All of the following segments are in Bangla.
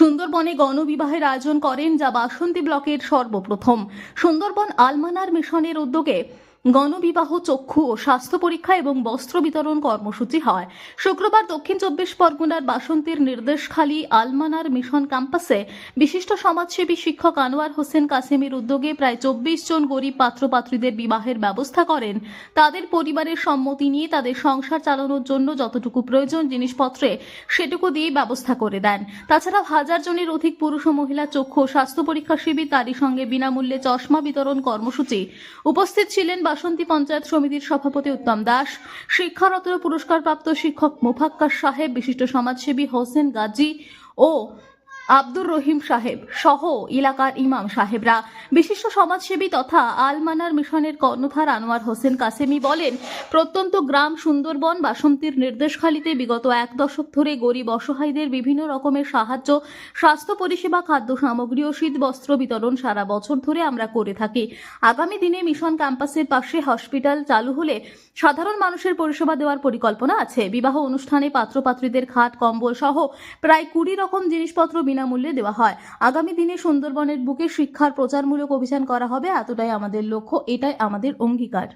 সুন্দরবনে গণবিবাহের আয়োজন করেন যা বাসন্তী ব্লকের সর্বপ্রথম। সুন্দরবন আলমানার মিশনের উদ্যোগে গণবিবাহ, চক্ষু ও স্বাস্থ্য পরীক্ষা এবং বস্ত্র বিতরণ কর্মসূচি হয়। শুক্রবার দক্ষিণ চব্বিশ পরগনার বাসন্তীর নির্দেশখালী আলমানার মিশন ক্যাম্পাসে বিশিষ্ট সমাজসেবী শিক্ষক আনোয়ার হোসেন কাসেমের উদ্যোগে প্রায় চব্বিশ জন গরিব পাত্রপাত্রীদের বিবাহের ব্যবস্থা করেন। তাদের পরিবারের সম্মতি নিয়ে তাদের সংসার চালানোর জন্য যতটুকু প্রয়োজন জিনিসপত্রে সেটুকু দিয়ে ব্যবস্থা করে দেন। তাছাড়া হাজার জনের অধিক পুরুষ ও মহিলা চক্ষু স্বাস্থ্য পরীক্ষা শিবির তারই সঙ্গে বিনামূল্যে চশমা বিতরণ কর্মসূচি উপস্থিত ছিলেন বাসন্তী পঞ্চায়েত সমিতির সভাপতি উত্তম দাস, শিক্ষারত্ন পুরস্কারপ্রাপ্ত শিক্ষক মোফাক্কার সাহেব, বিশিষ্ট সমাজসেবী হোসেন গাজী ও আব্দুর রহিম সাহেব সহ এলাকার ইমাম সাহেবরা। বিশিষ্ট সমাজসেবী তথা আলমানার মিশনের কর্ণধার আনোয়ার হোসেন কাসেমি বলেন, প্রত্যন্ত গ্রাম সুন্দরবন বাসন্তীর নির্দেশখালিতে বিগত এক দশক ধরে গরিব অসহায়দের বিভিন্ন রকমের সাহায্য, স্বাস্থ্য পরিষেবা, খাদ্য সামগ্রী ও শীত বস্ত্র বিতরণ সারা বছর ধরে আমরা করে থাকি। আগামী দিনে মিশন ক্যাম্পাসের পাশে হসপিটাল চালু হলে সাধারণ মানুষের পরিষেবা দেওয়ার পরিকল্পনা আছে। বিবাহ অনুষ্ঠানে পাত্রপাত্রীদের খাট, কম্বল সহ প্রায় কুড়ি রকম জিনিসপত্র বিনামূল্যে দেওয়া হয়। আগামী দিনে সুন্দরবনের বুকে শিক্ষার প্রচারমূলক অভিযান করা হবে এতটাই আমাদের লক্ষ্য এটাই আমাদের অঙ্গীকার।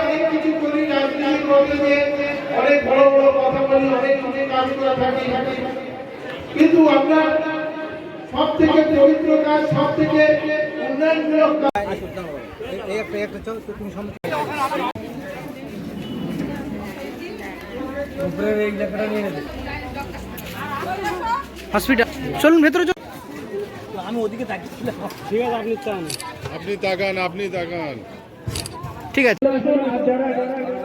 অনেক কিছু করি রাজনীতি করতে গিয়ে অনেক বড় বড় কথা বলি অনেক অনেক কাজ। করে থাকি কিন্তু আমরা সব থেকে পবিত্র কাজ সব থেকে উন্নয়নমূলক কাজ এই একটা একটা চল তো তুমি সামনে উপরের এই লেখাটা নিয়ে নেবে হসপিটাল চলুন ভেতরে চল আমি ওদিকে তাকিয়েছিলাম। ঠিক আছে আপনি চান আপনি তাকান আপনি তাকান। ঠিক আছে।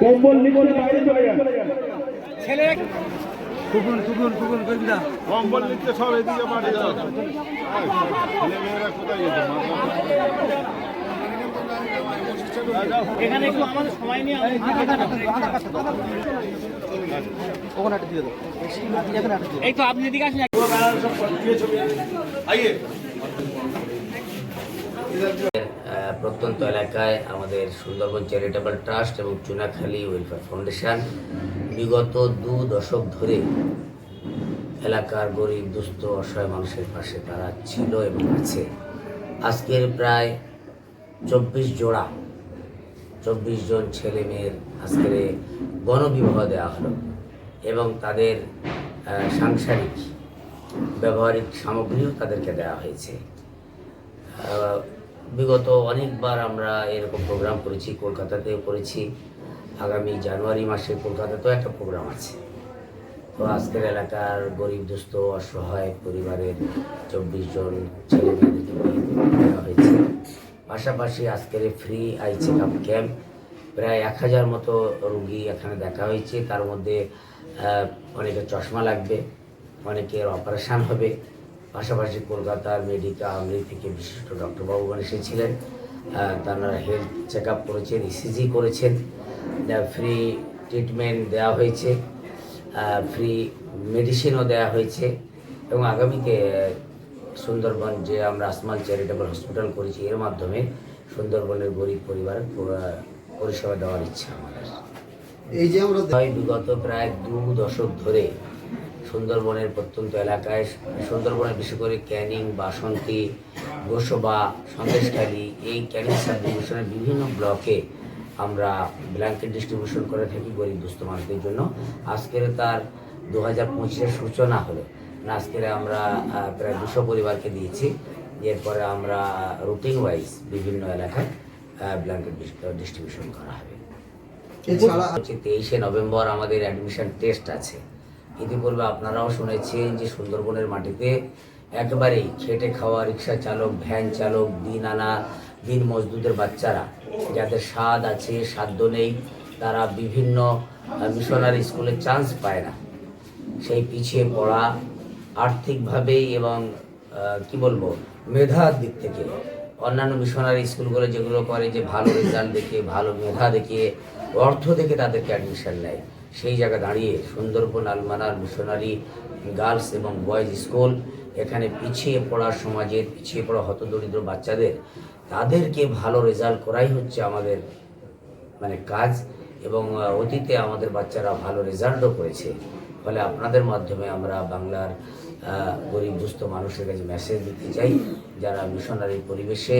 কম্বল নিচে বাইরে চলে যান ছেলে কুকুন কুকুন কুকুন করবি কম্বল নিতে সব এদিকে মাঠে যাও ছেলেমেয়েরা কোথায় গেছে? এখানে একটু আমাদের সময় নিয়ে ওখানে একটা দিয়ে দাও। এই তো আপনি এদিকে আসেন। প্রত্যন্ত এলাকায় আমাদের সুন্দরবন চ্যারিটেবল ট্রাস্ট এবং চুনাখালী ওয়েলফেয়ার ফাউন্ডেশন বিগত দু দশক ধরে এলাকার গরিব দুস্থ অসহায় মানুষের পাশে তারা ছিল এবং আছে। আজকের প্রায় চব্বিশ জোড়া চব্বিশ জন ছেলে মেয়ের আজকের গণবিবাহ দেওয়া হলো এবং তাদের সাংসারিক ব্যবহারিক সামগ্রীও তাদেরকে দেওয়া হয়েছে। বিগত অনেকবার আমরা এরকম প্রোগ্রাম করেছি, কলকাতাতেও করেছি। আগামী জানুয়ারি মাসে কলকাতাতেও একটা প্রোগ্রাম আছে। তো আজকের এলাকার গরিব, দুস্থ, অসহায় পরিবারের চব্বিশ জন ছেলে মেয়েদেরকে দেওয়া হয়েছে। পাশাপাশি আজকের free eye check up camp প্রায় এক হাজার মতো রুগী এখানে দেখা হয়েছে। তার মধ্যে অনেকের চশমা লাগবে, অনেকের অপারেশান হবে। পাশাপাশি কলকাতার মেডিকেল আমরি থেকে বিশিষ্ট ডক্টর বাবুগণ এসেছিলেন তারা হেলথ চেক আপ করেছেন ইসিজি করেছেন। ফ্রি ট্রিটমেন্ট দেওয়া হয়েছে ফ্রি মেডিসিনও দেওয়া হয়েছে। এবং আগামীতে সুন্দরবন যে আমরা আসমাল চ্যারিটেবল হসপিটাল করেছি এর মাধ্যমে সুন্দরবনের গরিব পরিবারের পরিষেবা দেওয়ার ইচ্ছা আমাদের। এই যে আমরা বিগত প্রায় দু দশক ধরে সুন্দরবনের প্রত্যন্ত এলাকায় সুন্দরবনে বিশেষ করে ক্যানিং বাসন্তী গোসবা সন্দেশখালী এই ক্যানিং সাব ডিভিশনের বিভিন্ন ব্লকে আমরা ব্ল্যাঙ্কেট ডিস্ট্রিবিউশন করে থাকি গরিব দুস্থ মানুষদের জন্য। আজকের তার দু হাজার পঁচিশের সূচনা হলো। আজকের আমরা প্রায় দুশো পরিবারকে দিয়েছি। এরপরে আমরা রুটিন ওয়াইজ বিভিন্ন এলাকায় ব্ল্যাঙ্কেট ডিস্ট্রিবিউশন করা হবে। এছাড়া হচ্ছে তেইশে নভেম্বর আমাদের অ্যাডমিশন টেস্ট আছে। ইতিপূর্বে আপনারাও শুনেছেন যে সুন্দরবনের মাটিতে একেবারেই খেটে খাওয়া রিক্সা চালক ভ্যান চালক দিন আনা দিন মজদুদের বাচ্চারা যাদের স্বাদ আছে সাধ্য নেই তারা বিভিন্ন মিশনারি স্কুলে চান্স পায় না। সেই পিছিয়ে পড়া আর্থিকভাবে এবং কি বলব, মেধার দিক থেকে। অন্যান্য মিশনারি স্কুলগুলো যেগুলো করে যে ভালো রেজাল্ট দেখে, ভালো মেধা দেখে অর্থ দেখে তাদেরকে অ্যাডমিশন নেয়। সেই জায়গা দাঁড়িয়ে সুন্দরবন আলমানার মিশনারি গার্লস এবং বয়েজ স্কুল এখানে পিছিয়ে পড়া সমাজের পিছিয়ে পড়া হতদরিদ্র বাচ্চাদের, তাদেরকে ভালো রেজাল্ট করাই হচ্ছে আমাদের মানে কাজ এবং অতীতে আমাদের বাচ্চারা ভালো রেজাল্টও করেছে। ফলে আপনাদের মাধ্যমে আমরা বাংলার গরিব দুস্থ মানুষের কাছে মেসেজ দিতে চাই যারা মিশনারি পরিবেশে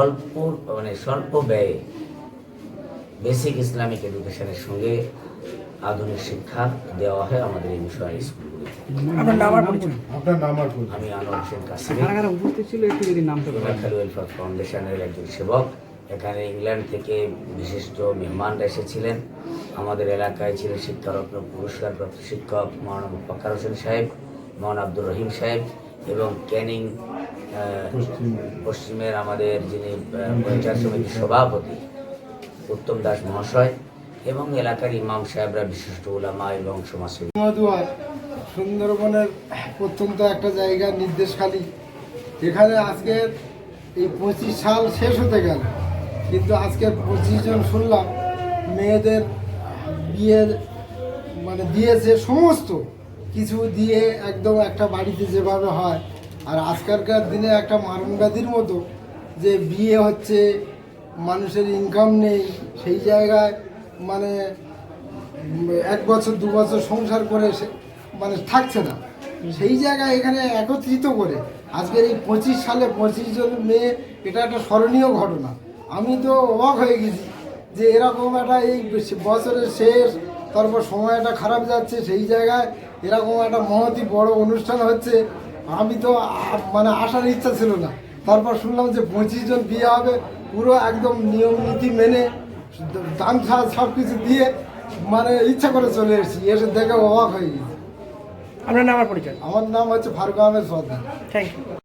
অল্প মানে স্বল্প ব্যয়ে বেসিক ইসলামিক এডুকেশনের সঙ্গে আধুনিক শিক্ষা দেওয়া হয় আমাদের এই মিশনারি স্কুলগুলি আপনার নাম আর পরিচয়? আপনার নাম আর বলুন। আমি আনোয়ার হোসেন ওয়েলফেয়ার ফাউন্ডেশনের একজন সেবক। এখানে ইংল্যান্ড থেকে বিশিষ্ট মেহমানরা এসেছিলেন। আমাদের এলাকায় ছিলেন শিক্ষারত্ন পুরস্কারপ্রাপ্ত শিক্ষক মৌলানা ফকার হোসেন সাহেব মৌলানা আব্দুর রহিম সাহেব এবং ক্যানিং পশ্চিমের আমাদের যিনি পঞ্চায়েত সমিতির সভাপতি উত্তম দাস মহাশয় এবং এলাকার ইমাম সাহেবরা বিশিষ্ট ওলামা এবং সমাজসেবী। সুন্দরবনের প্রত্যন্ত একটা জায়গা নির্দেশখালী। এখানে আজকে এই পঁচিশ সাল শেষ হতে গেল। কিন্তু আজকে পঁচিশ জন শুনলাম, মেয়েদের বিয়ে মানে দিয়েছে সমস্ত কিছু দিয়ে একদম একটা বাড়িতে যেভাবে হয়। আর আজকালকার দিনে একটা মারণ ব্যাধির মতো যে বিয়ে হচ্ছে, মানুষের ইনকাম নেই, সেই জায়গায় মানে এক বছর, দু বছর সংসার করে মানে থাকছে না। সেই জায়গায় এখানে একত্রিত করে আজকের এই পঁচিশ সালে পঁচিশ জন মেয়ে, এটা একটা স্মরণীয় ঘটনা। আমি তো অবাক হয়ে গেছি। যে এরকম একটা এই বছরের শেষ তারপর সময়টা খারাপ যাচ্ছে সেই জায়গায় এরকম একটা মহতি বড় অনুষ্ঠান হচ্ছে। আমি তো মানে আসার ইচ্ছা ছিল না। তারপর শুনলাম যে পঁচিশ জন বিয়ে হবে পুরো একদম নিয়ম নীতি মেনে দান সব কিছু দিয়ে মানে ইচ্ছা করে চলে এসেছি। এসে দেখে অবাক হয়ে গেছি। আপনার নাম পরিচয়? আমার নাম হচ্ছে ফারুক আহমেদ সর্দার। Thank you